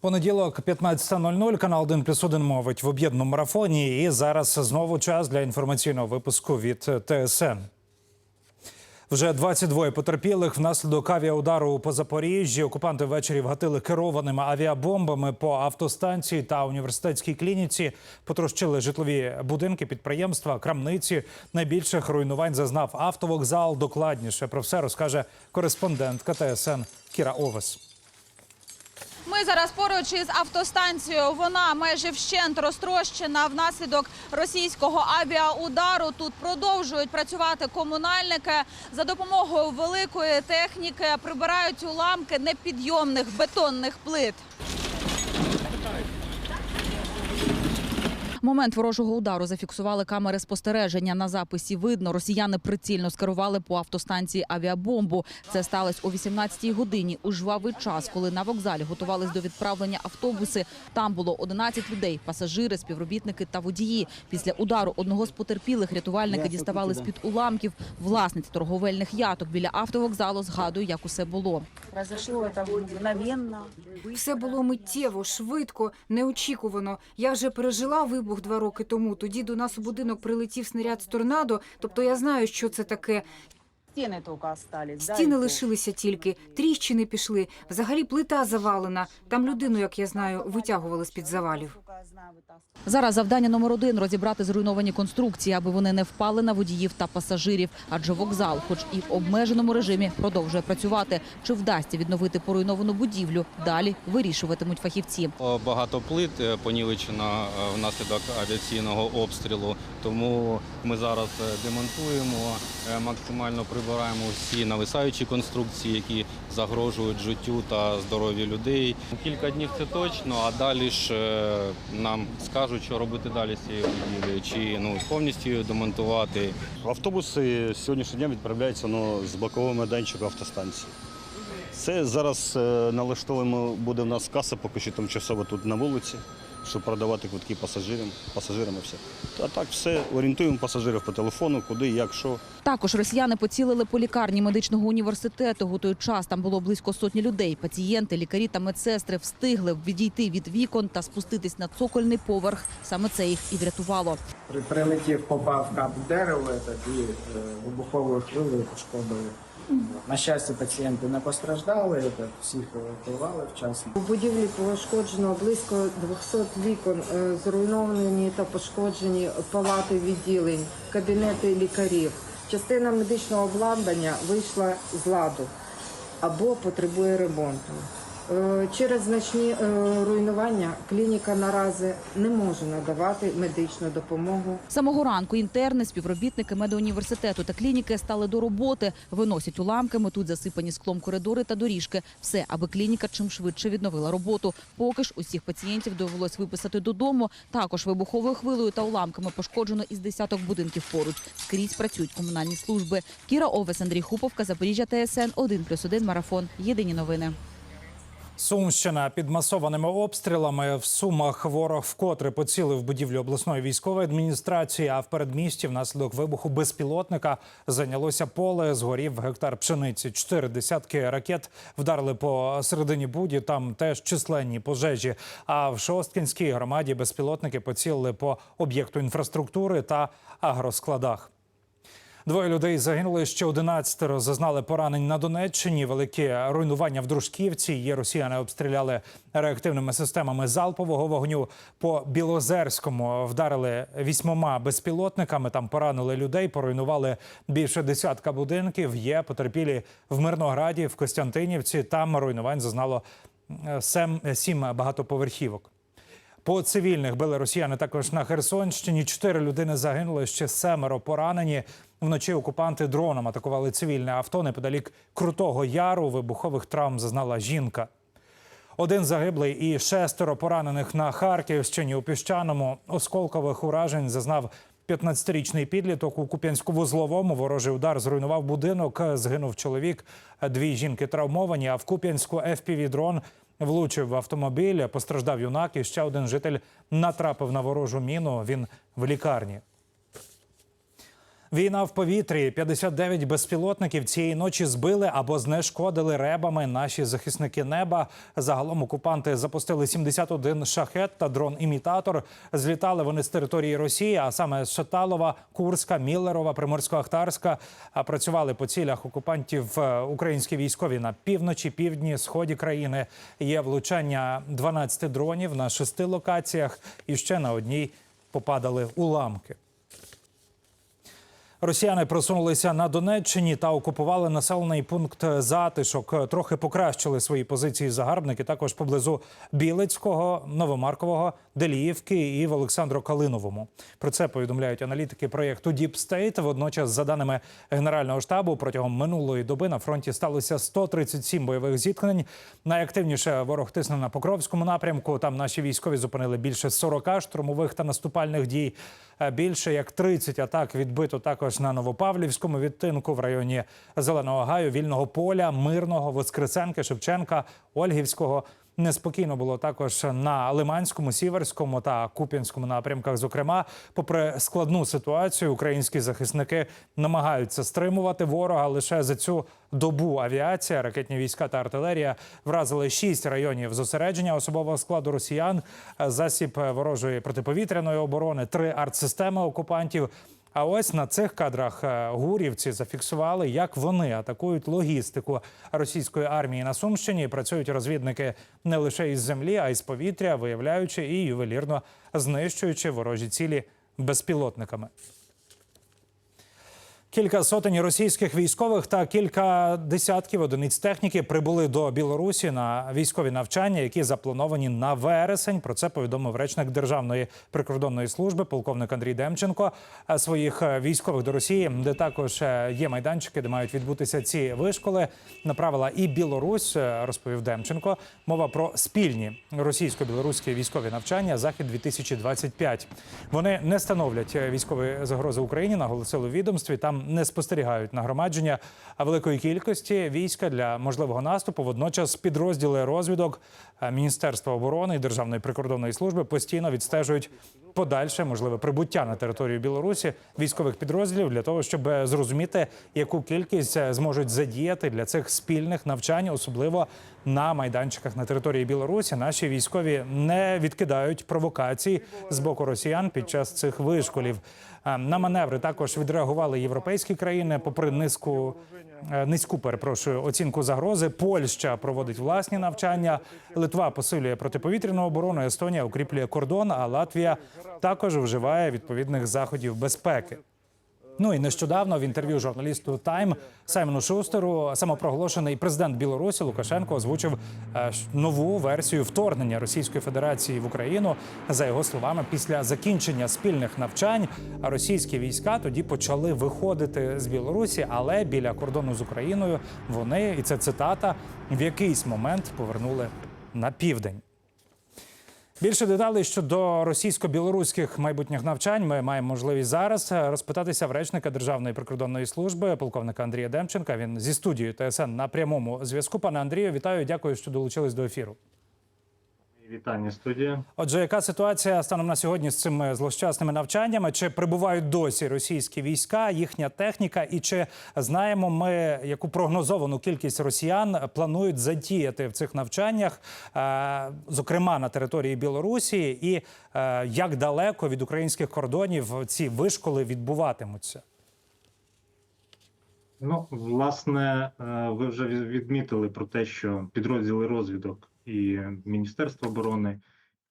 Понеділок, 15.00, канал 1 плюс 1 мовить в об'єднаному марафоні. І зараз знову час для інформаційного випуску від ТСН. Вже 22 потерпілих внаслідок авіаудару по Запоріжжі. Окупанти ввечері вгатили керованими авіабомбами по автостанції та університетській клініці. Потрощили житлові будинки, підприємства, крамниці. Найбільших руйнувань зазнав автовокзал. Докладніше про все розкаже кореспондентка ТСН Кіра Овес. Ми зараз поруч із автостанцією. Вона майже вщент розтрощена внаслідок російського авіаудару. Тут продовжують працювати комунальники за допомогою великої техніки. Прибирають уламки непідйомних бетонних плит. Момент ворожого удару зафіксували камери спостереження. На записі видно, росіяни прицільно скерували по автостанції авіабомбу. Це сталося о 18-й годині у жвавий час, коли на вокзалі готувались до відправлення автобуси. Там було 11 людей: пасажири, співробітники та водії. Після удару одного з потерпілих рятувальники діставали з під уламків. Власниця торговельних яток біля автовокзалу згадує, як усе було. Все було миттєво, швидко, неочікувано. Я вже пережила вибух два роки тому. Тоді до нас у будинок прилетів снаряд з торнадо. Тобто я знаю, що це таке. Стены только остались. Стіни лишилися тільки, тріщини пішли. Взагалі плита завалена. Там людину, як я знаю, витягували з під завалів. Зараз завдання номер один розібрати зруйновані конструкції, аби вони не впали на водіїв та пасажирів. Адже вокзал, хоч і в обмеженому режимі, продовжує працювати. Чи вдасться відновити поруйновану будівлю? Далі вирішуватимуть фахівці. Багато плит е, понівечено е, внаслідок авіаційного обстрілу. Тому ми зараз е, демонтуємо, е, максимально прибираємо всі нависаючі конструкції, які загрожують життю та здоров'ю людей. Кілька днів це точно, а далі ж е, нам скажуть, що робити далі з цією будівлею, чи ну повністю її демонтувати. Автобуси сьогоднішнього дня відправляються ну, з бокового майданчика автостанції. Це зараз налаштовуємо, буде в нас каса поки що тимчасово тут на вулиці, щоб продавати квитки пасажирам, пасажирам і все. А так все орієнтуємо пасажирів по телефону, куди, як, що. Також росіяни поцілили по лікарні медичного університету. У той час там було близько сотні людей. Пацієнти, лікарі та медсестри встигли відійти від вікон та спуститись на цокольний поверх. Саме це їх і врятувало. При- Прилетів, попав кап в дерево этот, і е, вибуховою хвилею пошкодили. На щастя, пацієнти не постраждали, этот, всіх евакуювали вчасно. У будівлі пошкоджено близько 200 вікон, е, зруйновані та пошкоджені палати відділень, кабінети лікарів. Частина медичного обладнання вийшла з ладу або потребує ремонту. Е, Через значні е, руйнування клініка наразі не може надавати медичну допомогу Самого ранку інтерни, співробітники медуніверситету та клініки стали до роботи. Виносять уламками, тут засипані склом коридори та доріжки. Все, аби клініка чим швидше відновила роботу. Поки ж усіх пацієнтів довелось виписати додому. Також вибуховою хвилею та уламками пошкоджено із десяток будинків поруч. Скрізь працюють комунальні служби. Кіра Овес, Андрій Хуповка, Запоріжжя, ТСН 1+,1 Марафон. Єдині новини. Сумщина під масованими обстрілами в Сумах ворог вкотре поцілив будівлю обласної військової адміністрації. А в передмісті внаслідок вибуху безпілотника зайнялося поле. Згорів гектар пшениці. Чотири десятки ракет вдарили по середині буді. Там теж численні пожежі. А в Шосткінській громаді безпілотники поцілили по об'єкту інфраструктури та агроскладах. Двоє людей загинули, ще 11 зазнали поранень на Донеччині. Великі руйнування в Дружківці. Є росіяни обстріляли реактивними системами залпового вогню. По Білозерському вдарили вісьмома безпілотниками. Там поранили людей, поруйнували більше десятка будинків. Є потерпілі в Мирнограді, в Костянтинівці. Там руйнувань зазнало е, сем, сім багатоповерхівок. По цивільних били росіяни також на Херсонщині. Чотири людини загинули, ще семеро поранені. Вночі окупанти дроном атакували цивільне авто неподалік Крутого Яру. Вибухових травм зазнала жінка. Один загиблий і шестеро поранених на Харківщині у піщаному осколкових уражень зазнав 15-річний підліток у Куп'янську-Вузловому. Ворожий удар зруйнував будинок. Згинув чоловік. Дві жінки травмовані. А в Куп'янську FPV-дрон влучив в автомобіль. Постраждав юнак. І ще один житель натрапив на ворожу міну. Він в лікарні. Війна в повітрі. 59 безпілотників цієї ночі збили або знешкодили ребами наші захисники неба. Загалом окупанти запустили 71 шахет та дрон-імітатор. Злітали вони з території Росії, а саме з Шаталова, Курська, Міллерова, Приморсько-Ахтарська. А працювали по цілях окупантів е, українські військові на півночі, півдні, сході країни. Є влучання 12 дронів на шести локаціях, і ще на одній попадали уламки. Росіяни просунулися на Донеччині та окупували населений пункт затишок. Трохи покращили свої позиції загарбники також поблизу Білицького, Новомаркового, Деліївки і в Олександро-Калиновому. Про це повідомляють аналітики проєкту Deep State. Водночас, за даними Генерального штабу, протягом минулої доби на фронті сталося 137 бойових зіткнень. Найактивніше ворог тисне на Покровському напрямку. Там наші військові зупинили більше 40 штурмових та наступальних дій. Е, Більше як 30 атак відбито також на Новопавлівському відтинку в районі Зеленого Гаю, Вільного поля, Мирного, Воскресенки, Шевченка, Ольгівського. Неспокійно було також на Лиманському, Сіверському та Куп'янському напрямках. Зокрема, попри складну ситуацію, українські захисники намагаються стримувати ворога. Лише за цю добу авіація, ракетні війська та артилерія вразили шість районів зосередження особового складу росіян, засіб ворожої протиповітряної оборони, три артсистеми окупантів. А ось на цих кадрах е, гурівці зафіксували, як вони атакують логістику російської армії на Сумщині. Працюють розвідники не лише із землі, а й з повітря, виявляючи і ювелірно знищуючи ворожі цілі безпілотниками. Кілька сотень російських військових та кілька десятків одиниць техніки прибули до Білорусі на військові навчання, які заплановані на вересень. Про це повідомив речник Державної прикордонної служби, полковник Андрій Демченко. А Своїх е, військових до Росії, де також е, є майданчики, де мають відбутися ці вишколи, направила і Білорусь, е, розповів Демченко. Мова про спільні російсько-білоруські військові навчання Захід 2025 Вони не становлять е, військової загрози Україні, наголосили у відомстві. Там не спостерігають нагромадження великої кількості війська для можливого наступу. Водночас підрозділи розвідок е, Міністерства оборони і Державної прикордонної служби постійно відстежують подальше можливе прибуття на територію Білорусі військових підрозділів для того, щоб е, зрозуміти, яку кількість е, зможуть задіяти для цих спільних навчань, особливо на майданчиках на території Білорусі. Наші військові не відкидають провокацій з боку росіян під час цих вишколів. На маневри також відреагували європейські країни, попри низку е, низьку перепрошую оцінку загрози. Польща проводить власні навчання. Литва посилює протиповітряну оборону. Естонія укріплює кордон. А Латвія також вживає відповідних заходів безпеки. Ну і нещодавно в інтерв'ю журналісту Тайм Саймону Шустеру самопроголошений президент Білорусі Лукашенко озвучив е, нову версію вторгнення Російської Федерації в Україну. За його словами, після закінчення спільних навчань російські війська тоді почали виходити з Білорусі, але біля кордону з Україною вони, і це цитата, в якийсь момент повернули на південь. Більше деталей щодо російсько-білоруських майбутніх навчань ми маємо можливість зараз е, розпитатися в речника Державної прикордонної служби, полковника Андрія Демченка. Він зі студією ТСН на прямому зв'язку. Пане Андрію, вітаю, дякую, що долучились до ефіру. Вітання студія. Отже, яка ситуація станом на сьогодні з цими злощасними навчаннями? Чи прибувають досі російські війська, їхня техніка? І чи знаємо ми, яку прогнозовану кількість росіян планують задіяти в цих навчаннях, е, зокрема на території Білорусі, і е, як далеко від українських кордонів ці вишколи відбуватимуться? Ну, власне, е, ви вже відмітили про те, що підрозділи розвідок і Міністерства оборони,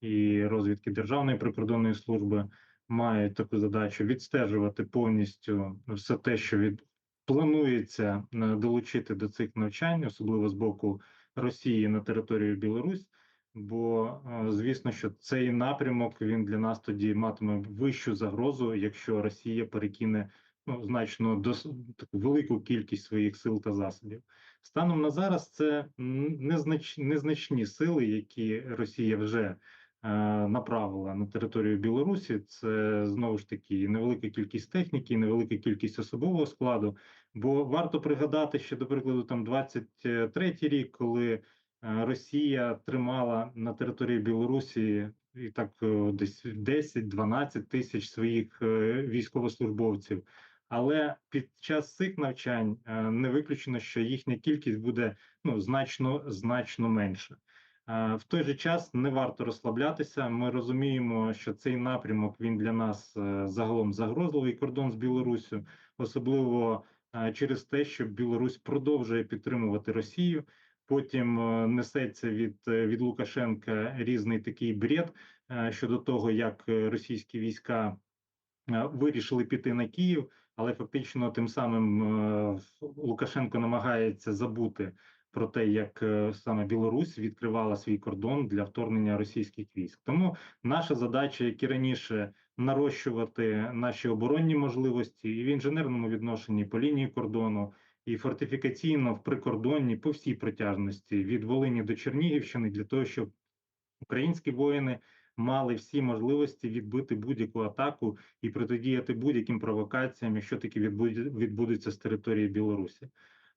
і розвідки Державної прикордонної служби мають таку задачу відстежувати повністю все те, що від планується е, долучити до цих навчань, особливо з боку Росії на територію Білорусь. Бо е, звісно, що цей напрямок він для нас тоді матиме вищу загрозу, якщо Росія перекине ну, значно дос... таку велику кількість своїх сил та засобів. Станом на зараз це незнач... незначні сили, які Росія вже е, направила на територію Білорусі. Це знову ж таки невелика кількість техніки, невелика кількість особового складу. Бо варто пригадати, що, до прикладу, там 23-й рік, коли е, Росія тримала на території Білорусі і так десь 10-12 тисяч своїх е, військовослужбовців. Але під час цих навчань е, не виключено, що їхня кількість буде ну значно значно менша. Е, В той же час не варто розслаблятися. Ми розуміємо, що цей напрямок він для нас е, загалом загрозливий кордон з Білоруссю, особливо через те, що Білорусь продовжує підтримувати Росію. Потім несеться від, від Лукашенка різний такий бред щодо того, як російські війська вирішили піти на Київ, але фактично тим самим е, Лукашенко намагається забути про те, як е, саме Білорусь відкривала свій кордон для вторгнення російських військ. Тому наша задача, як і раніше, нарощувати наші оборонні можливості і в інженерному відношенні по лінії кордону, і фортифікаційно в прикордонні по всій протяжності від Волині до Чернігівщини для того, щоб українські воїни мали всі можливості відбити будь-яку атаку і протидіяти будь-яким провокаціям, якщо такі відбуд- відбудуться з території Білорусі.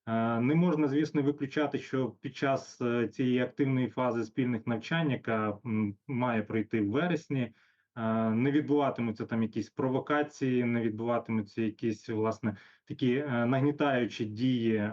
Е, Не можна, звісно, виключати, що під час е, цієї активної фази спільних навчань, яка має пройти в вересні, е, не відбуватимуться там якісь провокації, не відбуватимуться якісь власне такі нагнітаючі дії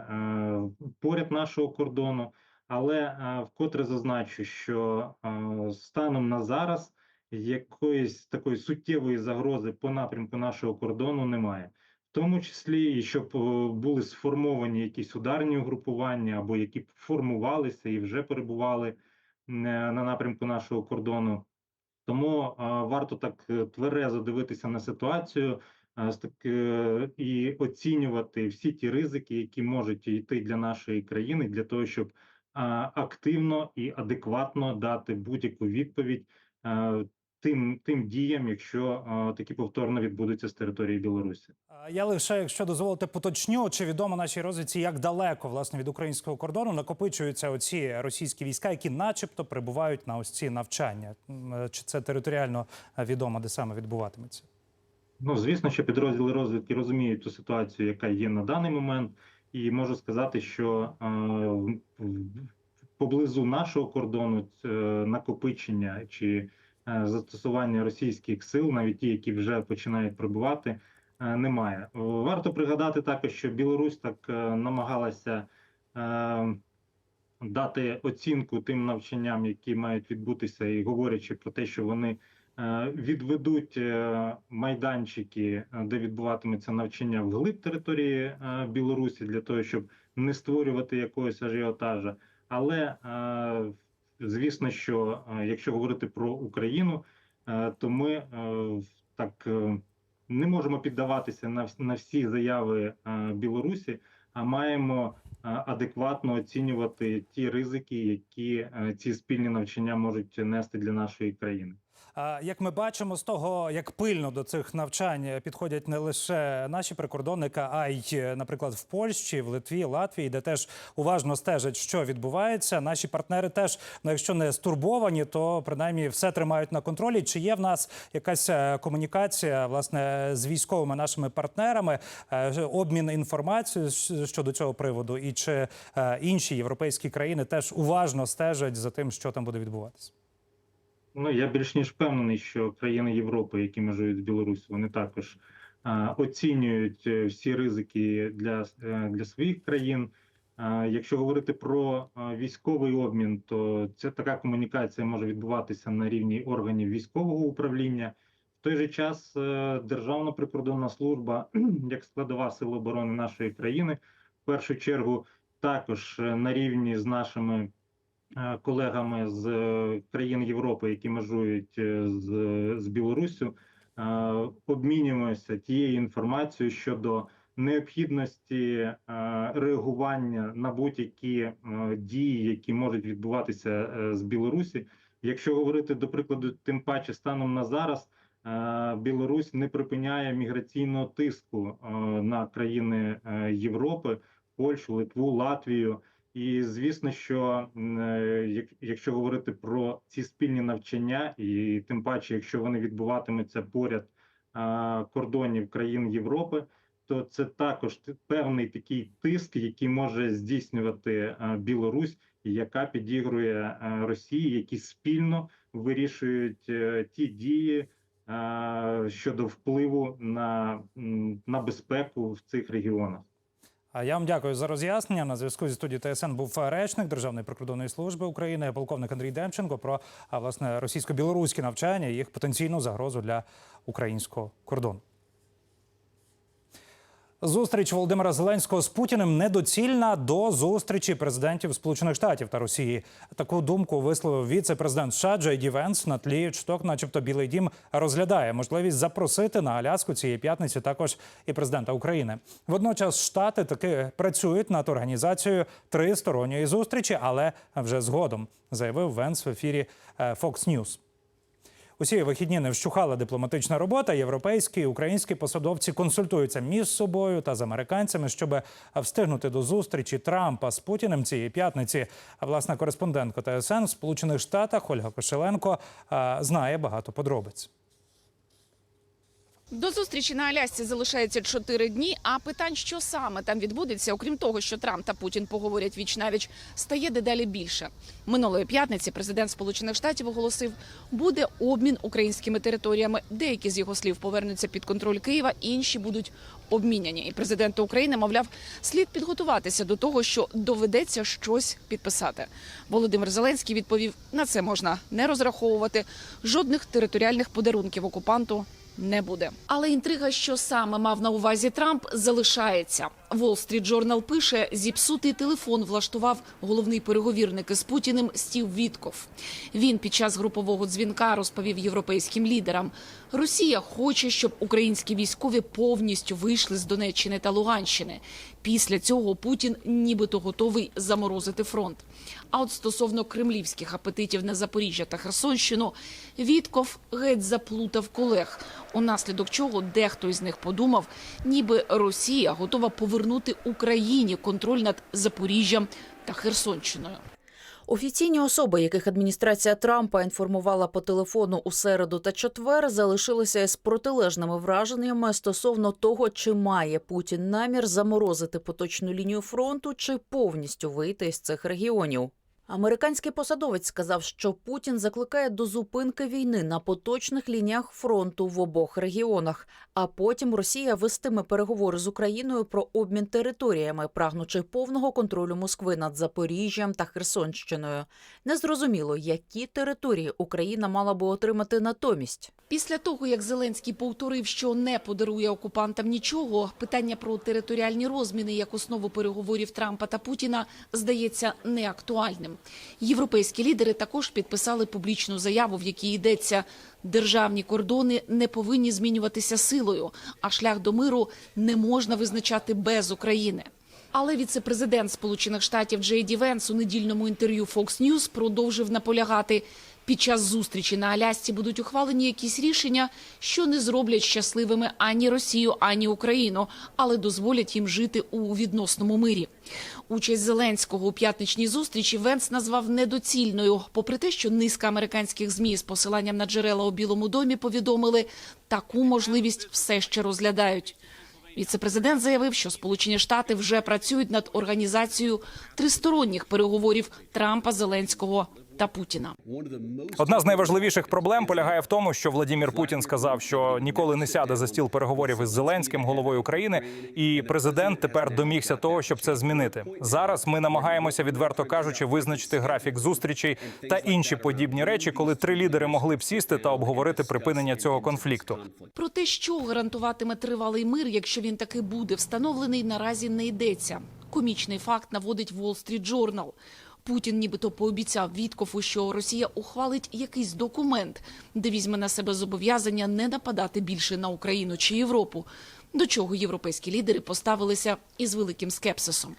поряд нашого кордону. Але е, вкотре зазначу, що е, станом на зараз якоїсь такої суттєвої загрози по напрямку нашого кордону немає. В тому числі, і щоб е, були сформовані якісь ударні угрупування, або які формувалися і вже перебували на напрямку нашого кордону. Тому варто так тверезо дивитися на ситуацію так, і оцінювати всі ті ризики, які можуть йти для нашої країни, для того, щоб активно і адекватно дати будь-яку відповідь тим, тим діям, якщо такі повторно відбудуться з території Білорусі. Я лише, якщо дозволите, поточню, чи відомо нашій розвідці, як далеко власне від українського кордону накопичуються оці російські війська, які, начебто, прибувають на ось ці навчання. Е, Чи це територіально е, відомо, де саме відбуватиметься? Ну, звісно, що підрозділи розвідки розуміють ту ситуацію, яка є на даний момент, і можу сказати, що е, поблизу нашого кордону е, накопичення чи е, застосування російських сил, навіть ті, які вже починають прибувати, немає. Варто пригадати також, що Білорусь так намагалася. Дати оцінку тим навчанням, які мають відбутися, і говорячи про те, що вони відведуть е, майданчики, е, де відбуватиметься навчання вглиб території е, Білорусі, для того, щоб не створювати якогось ажіотажа. Але е, звісно, що е, якщо говорити про Україну, е, то ми е, так е, не можемо піддаватися на, на всі заяви е, Білорусі, а маємо е, адекватно оцінювати ті ризики, які е, ці спільні навчання можуть нести для нашої країни. Як ми бачимо з того, як пильно до цих навчань підходять не лише наші прикордонники, а й, наприклад, в Польщі, в Литві, Латвії, де теж уважно стежать, що відбувається. Наші партнери теж, ну якщо не стурбовані, то принаймні все тримають на контролі. Чи є в нас якась е, комунікація власне з військовими нашими партнерами, е, обмін інформацією щодо цього приводу, і чи е, інші європейські країни теж уважно стежать за тим, що там буде відбуватися? Ну я більш ніж впевнений, що країни Європи, які межують з Білорусі, вони також оцінюють е, всі ризики для, е, для своїх країн. Якщо говорити про військовий обмін, то ця така комунікація може відбуватися на рівні органів військового управління. В той же час е, Державна прикордонна служба, як складова сил оборони нашої країни, в першу чергу також на рівні з нашими колегами з е, країн Європи, які межують е, з, з Білоруссю, е, обмінюємося тією інформацією щодо необхідності е, реагування на будь-які е, дії, які можуть відбуватися е, з Білорусі. Якщо говорити до прикладу, тим паче станом на зараз. е, Білорусь не припиняє міграційного тиску е, на країни е, Європи, Польщу, Литву, Латвію. І звісно, що е, як- якщо говорити про ці спільні навчання, і тим паче, якщо вони відбуватимуться поряд кордонів країн Європи, то це також певний такий тиск, який може здійснювати Білорусь, яка підігрує Росії, які спільно вирішують е, ті дії, щодо впливу на, на безпеку в цих регіонах. Я вам дякую за роз'яснення. На зв'язку зі студією ТСН був речник Державної прикордонної служби України, полковник Андрій Демченко про власне російсько-білоруські навчання і їх потенційну загрозу для українського кордону. Зустріч Володимира Зеленського з Путіним недоцільна до зустрічі президентів Сполучених Штатів та Росії. Таку думку висловив віце-президент США Джей Венс на тлі чуток, начебто Білий Дім розглядає можливість запросити на Аляску цієї п'ятниці також і президента України. Водночас штати таки працюють над організацією тристоронньої зустрічі, але вже згодом заявив Венс в ефірі е, Fox News. Усі вихідні не вщухала дипломатична робота. Європейські і українські посадовці консультуються між собою та з американцями, щоб встигнути до зустрічі Трампа з Путіним цієї п'ятниці. А власна кореспондентка ТСН в Сполучених Штатах Ольга Кошеленко знає багато подробиць. До зустрічі на Алясці залишається чотири дні. А питань, що саме там відбудеться, окрім того, що Трамп та Путін поговорять віч навіч, стає дедалі більше. Минулої п'ятниці президент Сполучених Штатів оголосив, буде обмін українськими територіями. Деякі з його слів повернуться під контроль Києва, інші будуть обміняні. І президент України, мовляв, слід підготуватися до того, що доведеться щось підписати. Володимир Зеленський відповів: на це можна не розраховувати. Жодних територіальних подарунків окупанту не буде. Але інтрига, що саме мав на увазі Трамп, залишається. Wall Street Journal пише, зіпсутий телефон влаштував головний переговірник із Путіним Стів Вітков. Він під час групового дзвінка розповів європейським лідерам: Росія хоче, щоб українські військові повністю вийшли з Донеччини та Луганщини. Після цього Путін нібито готовий заморозити фронт. А от стосовно кремлівських апетитів на Запоріжжя та Херсонщину, Вітков геть заплутав колег, унаслідок чого дехто із них подумав, ніби Росія готова повернути Україні контроль над Запоріжжям та Херсонщиною. Офіційні особи, яких адміністрація Трампа інформувала по телефону у середу та четвер, залишилися з протилежними враженнями стосовно того, чи має Путін намір заморозити поточну лінію фронту, чи повністю вийти з цих регіонів. Американський посадовець сказав, що Путін закликає до зупинки війни на поточних лініях фронту в обох регіонах. А потім Росія вестиме переговори з Україною про обмін територіями, прагнучи повного контролю Москви над Запоріжжям та Херсонщиною. Незрозуміло, які території Україна мала би отримати натомість. Після того, як Зеленський повторив, що не подарує окупантам нічого, питання про територіальні розміни як основу переговорів Трампа та Путіна здається неактуальним. Європейські лідери також підписали публічну заяву, в якій йдеться. Державні кордони не повинні змінюватися силою, а шлях до миру не можна визначати без України. Але віце-президент Сполучених Штатів Джей Ді Венс у недільному інтерв'ю Fox News продовжив наполягати. Під час зустрічі на Алясці будуть ухвалені якісь рішення, що не зроблять щасливими ані Росію, ані Україну, але дозволять їм жити у відносному мирі. Участь Зеленського у п'ятничній зустрічі Венс назвав недоцільною, попри те, що низка американських змі з посиланням на джерела у Білому домі повідомили, таку можливість все ще розглядають. Віце-президент заявив, що Сполучені Штати вже працюють над організацією тристоронніх переговорів Трампа, Зеленського та Путіна. Одна з найважливіших проблем полягає в тому, що Владімір Путін сказав, що ніколи не сяде за стіл переговорів із Зеленським, головою України, і президент тепер домігся того, щоб це змінити. Зараз ми намагаємося, відверто кажучи, визначити графік зустрічей та інші подібні речі, коли три лідери могли б сісти та обговорити припинення цього конфлікту. Про те, що гарантуватиме тривалий мир, якщо він таки буде встановлений, наразі не йдеться. Комічний факт наводить Wall Street Journal. Путін нібито пообіцяв Віткофу, що Росія ухвалить якийсь документ, де візьме на себе зобов'язання не нападати більше на Україну чи Європу. До чого європейські лідери поставилися із великим скепсисом.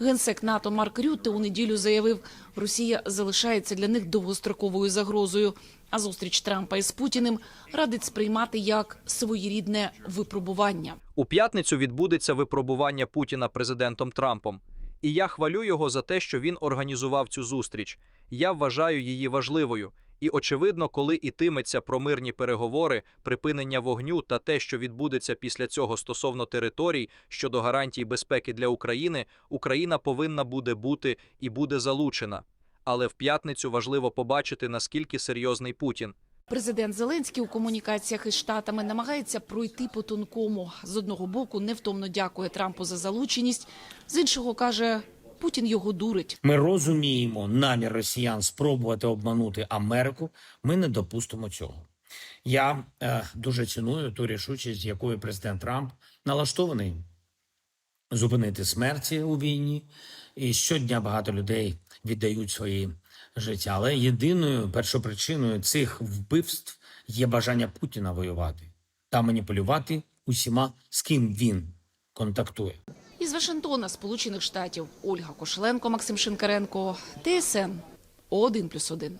Генсек НАТО Марк Рютте у неділю заявив, Росія залишається для них довгостроковою загрозою. А зустріч Трампа із Путіним радить сприймати як своєрідне випробування. У п'ятницю відбудеться випробування Путіна президентом Трампом. І я хвалю його за те, що він організував цю зустріч. Я вважаю її важливою. І очевидно, коли ітиметься про мирні переговори, припинення вогню та те, що відбудеться після цього стосовно територій щодо гарантій безпеки для України, Україна повинна буде бути і буде залучена. Але в п'ятницю важливо побачити, наскільки серйозний Путін. Президент Зеленський у комунікаціях із штатами намагається пройти по тонкому. З одного боку невтомно дякує Трампу за залученість, з іншого каже, Путін його дурить. Ми розуміємо намір росіян спробувати обманути Америку. Ми не допустимо цього. Я е, дуже ціную ту рішучість, якою президент Трамп налаштований зупинити смерті у війні. І щодня багато людей віддають свої життя. Але єдиною першопричиною цих вбивств є бажання Путіна воювати та маніпулювати усіма, з ким він контактує. Із Вашингтона, Сполучених Штатів, Ольга Кошеленко, Максим Шинкаренко, ТСН 1+,1.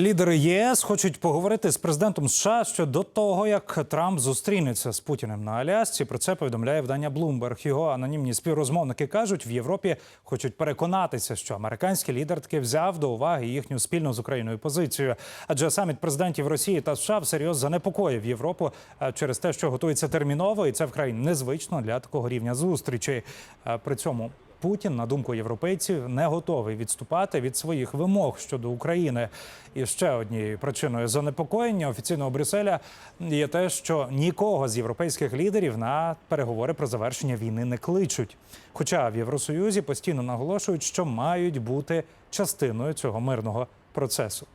Лідери ЄС хочуть поговорити з президентом США ще до того, як Трамп зустрінеться з Путіним на Алясці. Про це повідомляє видання Bloomberg. Його анонімні співрозмовники кажуть, в Європі хочуть переконатися, що американський лідер таки взяв до уваги їхню спільну з Україною позицію. Адже саміт президентів Росії та США всерйоз занепокоїв Європу е, через те, що готується терміново, і це вкрай незвично для такого рівня зустрічей. Е, При цьому Путін, на думку європейців, не готовий відступати від своїх вимог щодо України. І ще однією причиною занепокоєння офіційного Брюсселя є те, що нікого з європейських лідерів на переговори про завершення війни не кличуть. Хоча в Євросоюзі постійно наголошують, що мають бути частиною цього мирного процесу.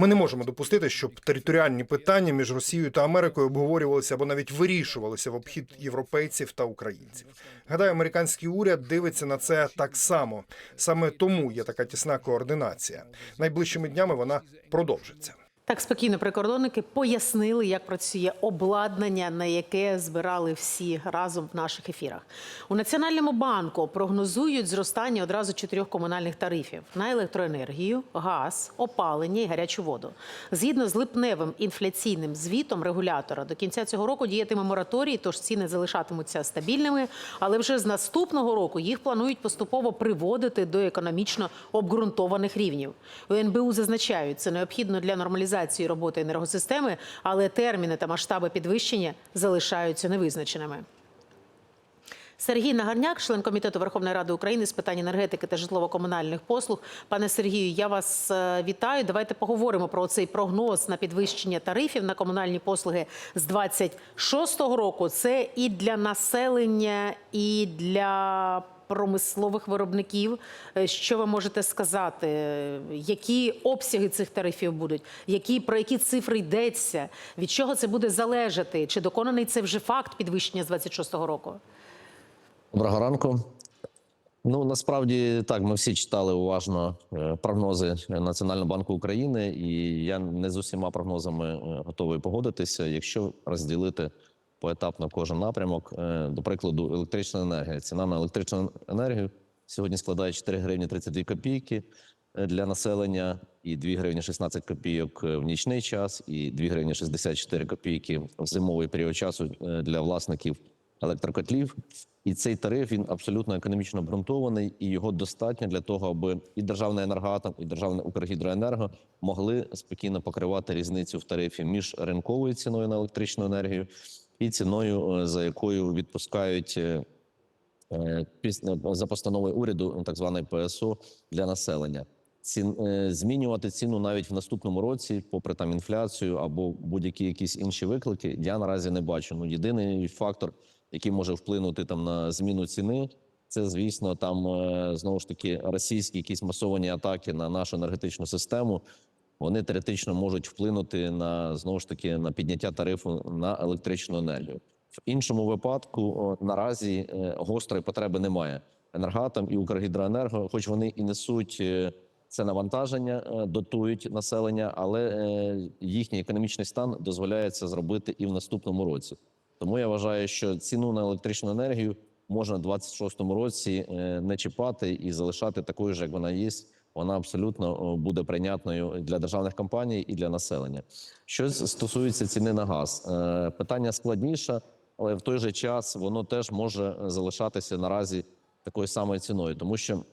Ми не можемо допустити, щоб територіальні питання між Росією та Америкою обговорювалися або навіть вирішувалися в обхід європейців та українців. Гадаю, американський уряд дивиться на це так само. Саме тому є така тісна координація. Найближчими днями вона продовжиться. Так спокійно прикордонники пояснили, як працює обладнання, на яке збирали всі разом в наших ефірах. У Національному банку прогнозують зростання одразу чотирьох комунальних тарифів на електроенергію, газ, опалення і гарячу воду. Згідно з липневим інфляційним звітом регулятора, до кінця цього року діятиме мораторій, тож ціни залишатимуться стабільними. Але вже з наступного року їх планують поступово приводити до економічно обґрунтованих рівнів. У НБУ зазначають, це необхідно для нормалізації роботи енергосистеми, але терміни та масштаби підвищення залишаються невизначеними. Сергій Нагарняк, член комітету Верховної Ради України з питань енергетики та житлово-комунальних послуг. Пане Сергію, я вас е, вітаю. Давайте поговоримо про цей прогноз на підвищення тарифів на комунальні послуги з 26-го року. Це і для населення, і для промислових виробників. Е, Що ви можете сказати? Які обсяги цих тарифів будуть? Які про які цифри йдеться? Від чого це буде залежати? Чи доконаний це вже факт підвищення з 26-го року? Доброго ранку. Ну насправді так, ми всі читали уважно е, прогнози Національного банку України, і я не з усіма прогнозами е, готовий погодитися. Якщо розділити поетапно кожен напрямок, е, до прикладу, електрична енергія. Ціна на електричну енергію сьогодні складає 4 гривні 32 копійки е, для населення, і 2 гривні 16 копійок е, в нічний час, і 2 гривні 64 копійки в зимовий період часу для власників електрокотлів. І цей тариф він абсолютно економічно обґрунтований, і його достатньо для того, аби і державний енергоатом, і державне Укргідроенерго могли спокійно покривати різницю в тарифі між ринковою ціною на електричну енергію і ціною, е, за якою відпускають е, е, за постановою уряду так званий ПСО для населення. Цін змінювати ціну навіть в наступному році, попри там інфляцію або будь-які якісь інші виклики, я наразі не бачу. Ну єдиний фактор, який може вплинути там на зміну ціни, це звісно там знову ж таки російські якісь масовані атаки на нашу енергетичну систему. Вони теоретично можуть вплинути на знову ж таки на підняття тарифу на електричну енергію. В іншому випадку наразі е, гострої потреби немає. Енергатом і Укргідроенерго, хоч вони і несуть е, це навантаження, е, дотують населення, але їхній економічний стан дозволяє це зробити і в наступному році. Тому я вважаю, що ціну на електричну енергію можна в 26-му році не чіпати і залишати такою ж, як вона є. Вона абсолютно буде прийнятною для державних компаній і для населення. Що стосується ціни на газ, е, питання складніше, але в той же час воно теж може залишатися наразі такою самою ціною, тому що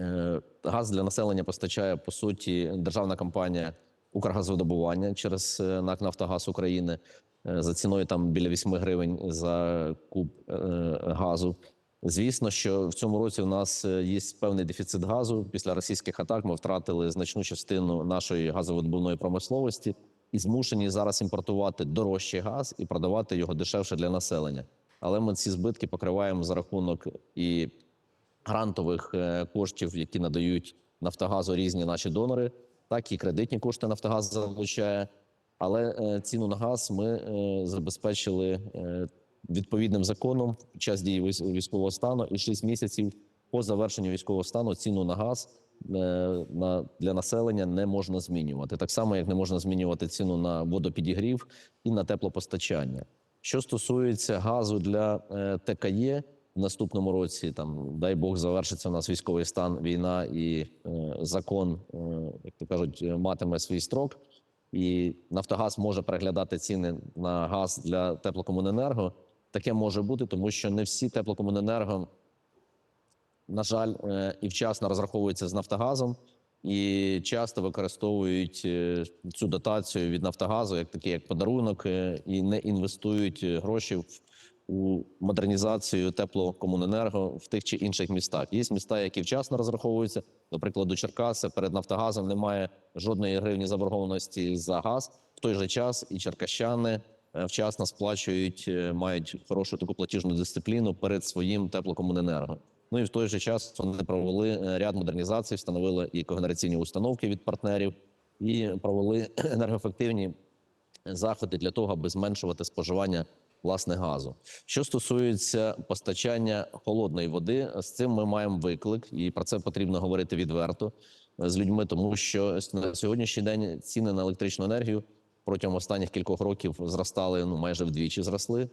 Е, Газ для населення постачає по суті державна компанія Укргазвидобування через е, НАК Нафтогаз України е, за ціною там біля 8 гривень за куб е, газу. Звісно, що в цьому році у нас е, є певний дефіцит газу. Після російських атак ми втратили значну частину нашої газовидобувної промисловості і змушені зараз імпортувати дорожчий газ і продавати його дешевше для населення. Але ми ці збитки покриваємо за рахунок і грантових е, коштів, які надають Нафтогазу різні наші донори, так і кредитні кошти Нафтогаз залучає. Але е, ціну на газ ми забезпечили відповідним законом під час дії військ- військового стану і 6 місяців по завершенню військового стану ціну на газ е, на для населення не можна змінювати. Так само, як не можна змінювати ціну на водопідігрів і на теплопостачання. Що стосується газу для е, ТКЄ, в наступному році там дай Бог завершиться у нас військовий стан, війна і е, закон, е, як то кажуть, матиме свій строк. І Нафтогаз може переглядати ціни на газ для теплокомуненерго. Таке може бути, тому що не всі теплокомуненерго, на жаль, е, і вчасно розраховуються з Нафтогазом і часто використовують е, цю дотацію від Нафтогазу як такий як подарунок, е, і не інвестують гроші в у модернізацію теплокомуненерго в тих чи інших містах. Є міста, які вчасно розраховуються. До прикладу, Черкаси перед Нафтогазом немає жодної гривні заборгованості за газ. В той же час і черкащани вчасно сплачують, е, мають хорошу таку платіжну дисципліну перед своїм теплокомуненерго. Ну і в той же час вони провели е, ряд модернізацій, встановили і когенераційні установки від партнерів, і провели енергоефективні заходи для того, аби зменшувати споживання власне газу. Що стосується постачання холодної води, з цим ми маємо виклик, і про це потрібно говорити відверто е, з людьми, тому що на сьогоднішній день ціни на електричну енергію протягом останніх кількох років зростали ну майже вдвічі зросли.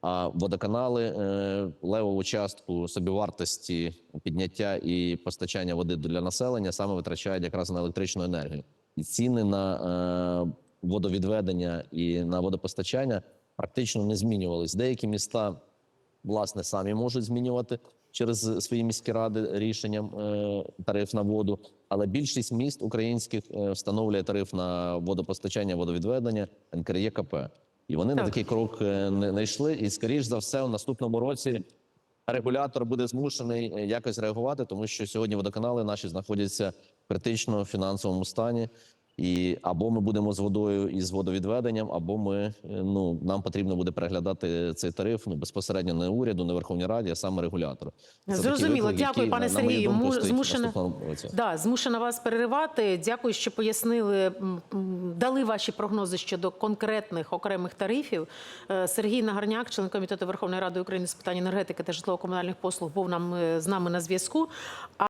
А водоканали е, левову частку собівартості підняття і постачання води для населення саме витрачають якраз на електричну енергію. І ціни на е, водовідведення і на водопостачання практично не змінювались. Деякі міста власне самі можуть змінювати через свої міські ради рішенням е, тариф на воду. Але більшість міст українських е, встановлює тариф на водопостачання, водовідведення НКРЄКП. І вони на такий крок е, не, йшли. І скоріш за все, у наступному році регулятор буде змушений е, якось реагувати, тому що сьогодні водоканали наші знаходяться в критично фінансовому стані. І або ми будемо з водою і з водовідведенням, або ми е, ну нам потрібно буде переглядати цей тариф ну безпосередньо не уряду, не Верховній Раді, а саме регулятора. Це Зрозуміло, виклики, дякую, пане на- на Сергію. в змушена- Да, змушена вас переривати. Дякую, що пояснили, дали ваші прогнози щодо конкретних окремих тарифів. Е, Сергій Нагарняк, член комітету Верховної Ради України з питань енергетики та житлово-комунальних послуг, був нам е, з нами на зв'язку.